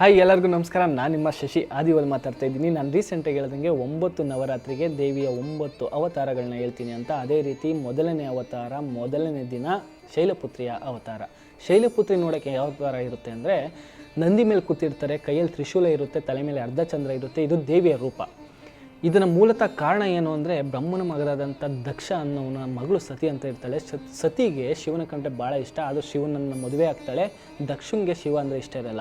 Hi ಎಲ್ಲರಿಗೂ ನಮಸ್ಕಾರ. ನಾನು ನಿಮ್ಮ ಶಶಿ. ಆದಿವಲ್ ಮಾತಾಡ್ತಾ ಇದ್ದೀನಿ. ನಾನು ರೀಸೆಂಟಾಗಿ ಹೇಳ್ದಂಗೆ ಒಂಬತ್ತು ನವರಾತ್ರಿಗೆ ದೇವಿಯ ಒಂಬತ್ತು ಅವತಾರಗಳನ್ನ ಹೇಳ್ತೀನಿ ಅಂತ. ಅದೇ ರೀತಿ ಮೊದಲನೇ ಅವತಾರ, ಮೊದಲನೇ ದಿನ ಶೈಲಪುತ್ರಿಯ ಅವತಾರ. ಶೈಲಪುತ್ರಿ ನೋಡೋಕ್ಕೆ ಯಾವ ಥರ ಇರುತ್ತೆ ಅಂದರೆ ನಂದಿ ಮೇಲೆ ಕೂತಿರ್ತಾರೆ, ಕೈಯಲ್ಲಿ ತ್ರಿಶೂಲ ಇರುತ್ತೆ, ತಲೆ ಮೇಲೆ ಅರ್ಧ ಚಂದ್ರ ಇರುತ್ತೆ. ಇದು ದೇವಿಯ ರೂಪ. ಇದರ ಮೂಲತಃ ಕಾರಣ ಏನು ಅಂದರೆ ಬ್ರಹ್ಮನ ಮಗರಾದಂಥ ದಕ್ಷ ಅನ್ನೋನ ಮಗಳು ಸತಿ ಅಂತ ಇರ್ತಾಳೆ. ಸತ್- ಸತಿಗೆ ಶಿವನ ಕಂಡ್ರೆ ಭಾಳ ಇಷ್ಟ. ಆದರೂ ಶಿವನನ್ನು ಮದುವೆ ಆಗ್ತಾಳೆ. ದಕ್ಷುಂಗೆ ಶಿವ ಅಂದರೆ ಇಷ್ಟ ಇರಲ್ಲ.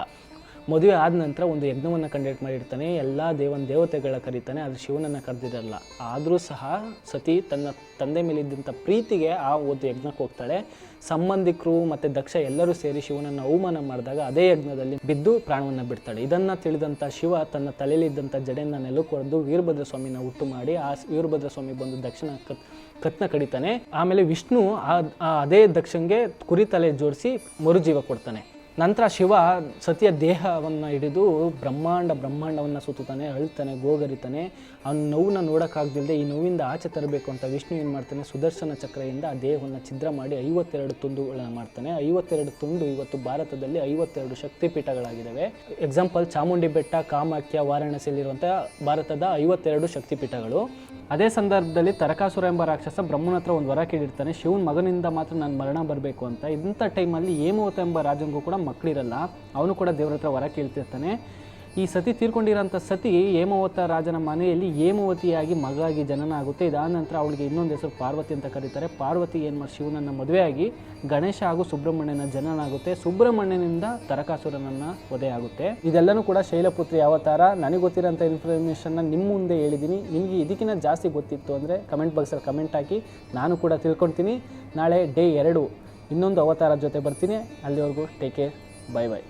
ಮದುವೆ ಆದ ನಂತರ ಒಂದು ಯಜ್ಞವನ್ನು ಕಂಡಕ್ಟ್ ಮಾಡಿರ್ತಾನೆ, ಎಲ್ಲ ದೇವನ ದೇವತೆಗಳ ಕರೀತಾನೆ, ಅದು ಶಿವನನ್ನು ಕರೆದಿರಲ್ಲ. ಆದರೂ ಸಹ ಸತಿ ತನ್ನ ತಂದೆ ಮೇಲಿದ್ದಂಥ ಪ್ರೀತಿಗೆ ಆ ಒಂದು ಯಜ್ಞಕ್ಕೆ ಹೋಗ್ತಾಳೆ. ಸಂಬಂಧಿಕರು ಮತ್ತು ದಕ್ಷ ಎಲ್ಲರೂ ಸೇರಿ ಶಿವನನ್ನು ಅವಮಾನ ಮಾಡಿದಾಗ ಅದೇ ಯಜ್ಞದಲ್ಲಿ ಬಿದ್ದು ಪ್ರಾಣವನ್ನು ಬಿಡ್ತಾಳೆ. ಇದನ್ನು ತಿಳಿದಂಥ ಶಿವ ತನ್ನ ತಲೆಯಲ್ಲಿದ್ದಂಥ ಜಡೆಯನ್ನು ನೆಲಕ್ಕೊಡ್ದು ವೀರಭದ್ರ ಸ್ವಾಮಿನ ಹುಟ್ಟು ಮಾಡಿ ಆ ವೀರಭದ್ರ ಸ್ವಾಮಿ ಬಂದು ದಕ್ಷಿಣ ಕತ್, ಕತ್ನ ಕಡಿತಾನೆ. ಆಮೇಲೆ ವಿಷ್ಣು ಆ ಅದೇ ದಕ್ಷಂಗೆ ಕುರಿ ತಲೆ ಜೋಡಿಸಿ ಮರುಜೀವ ಕೊಡ್ತಾನೆ. ನಂತರ ಶಿವ ಸತಿಯ ದೇಹವನ್ನು ಹಿಡಿದು ಬ್ರಹ್ಮಾಂಡ ಬ್ರಹ್ಮಾಂಡವನ್ನು ಸುತ್ತುತ್ತಾನೆ, ಅಳ್ತಾನೆ, ಗೋಗರಿತಾನೆ. ಅವನ ನೋವನ್ನ ನೋಡೋಕ್ಕಾಗ್ದಿಲ್ಲದೆ ಈ ನೋವಿಂದ ಆಚೆ ತರಬೇಕು ಅಂತ ವಿಷ್ಣು ಏನು ಮಾಡ್ತಾನೆ, ಸುದರ್ಶನ ಚಕ್ರೆಯಿಂದ ಆ ದೇಹವನ್ನು ಛಿದ್ರ ಮಾಡಿ ಐವತ್ತೆರಡು ತುಂಡುಗಳನ್ನು ಮಾಡ್ತಾನೆ. ಐವತ್ತೆರಡು ತುಂಡು ಇವತ್ತು ಭಾರತದಲ್ಲಿ ಐವತ್ತೆರಡು ಶಕ್ತಿಪೀಠಗಳಾಗಿದ್ದಾವೆ ಎಕ್ಸಾಂಪಲ್ ಚಾಮುಂಡಿ ಬೆಟ್ಟ, ಕಾಮಾಖ್ಯ ವಾರಾಣಸಿಯಲ್ಲಿರುವಂಥ ಭಾರತದ ಐವತ್ತೆರಡು ಶಕ್ತಿಪೀಠಗಳು. ಅದೇ ಸಂದರ್ಭದಲ್ಲಿ ತರಕಾಸುರ ಎಂಬ ರಾಕ್ಷಸ ಬ್ರಹ್ಮನ ಹತ್ರ ಒಂದು ವರ ಕೇಳಿರ್ತಾನೆ, ಶಿವನ ಮಗನಿಂದ ಮಾತ್ರ ನಾನು ಮರಣ ಬರಬೇಕು ಅಂತ. ಇಂಥ ಟೈಮಲ್ಲಿ ಹೇಮವತ ಎಂಬ ರಾಜನಿಗೂ ಕೂಡ ಮಕ್ಕಳಿರಲ್ಲ, ಅವನು ಕೂಡ ದೇವ್ರ ಹತ್ರ ವರ ಕೇಳ್ತಿರ್ತಾನೆ. ಈ ಸತಿ ತೀರ್ಕೊಂಡಿರೋಂಥ ಸತಿ ಹೇಮವತ ರಾಜನ ಮನೆಯಲ್ಲಿ ಹೇಮವತಿಯಾಗಿ ಮಗಾಗಿ ಜನನ ಆಗುತ್ತೆ ಇದಾದ ನಂತರ ಅವಳಿಗೆ ಇನ್ನೊಂದು ಹೆಸರು ಪಾರ್ವತಿ ಅಂತ ಕರೀತಾರೆ. ಪಾರ್ವತಿ ಏನು ಮಾಡಿ ಶಿವನನ್ನು ಮದುವೆಯಾಗಿ ಗಣೇಶ ಹಾಗೂ ಸುಬ್ರಹ್ಮಣ್ಯನ ಜನನ ಆಗುತ್ತೆ ಸುಬ್ರಹ್ಮಣ್ಯನಿಂದ ತರಕಾಸುರನನ್ನು ವಧೆ ಆಗುತ್ತೆ. ಇದೆಲ್ಲನೂ ಕೂಡ ಶೈಲಪುತ್ರಿ ಅವತಾರ. ನನಗೆ ಗೊತ್ತಿರೋಂಥ ಇನ್ಫಾರ್ಮೇಷನ್ನ ನಿಮ್ಮ ಮುಂದೆ ಹೇಳಿದ್ದೀನಿ ನಿಮಗೆ ಇದಕ್ಕಿಂತ ಜಾಸ್ತಿ ಗೊತ್ತಿತ್ತು ಅಂದರೆ ಕಮೆಂಟ್ ಬಾಕ್ಸಲ್ಲಿ ಕಮೆಂಟ್ ಹಾಕಿ. ನಾನು ಕೂಡ ತಿಳ್ಕೊಳ್ತೀನಿ ನಾಳೆ ಡೇ ಎರಡು. ಇನ್ನೊಂದು ಅವತಾರ ಜೊತೆ ಬರ್ತೀನಿ. ಅಲ್ಲಿವರೆಗೂ ಟೇಕ್ ಕೇರ್ ಬೈ ಬೈ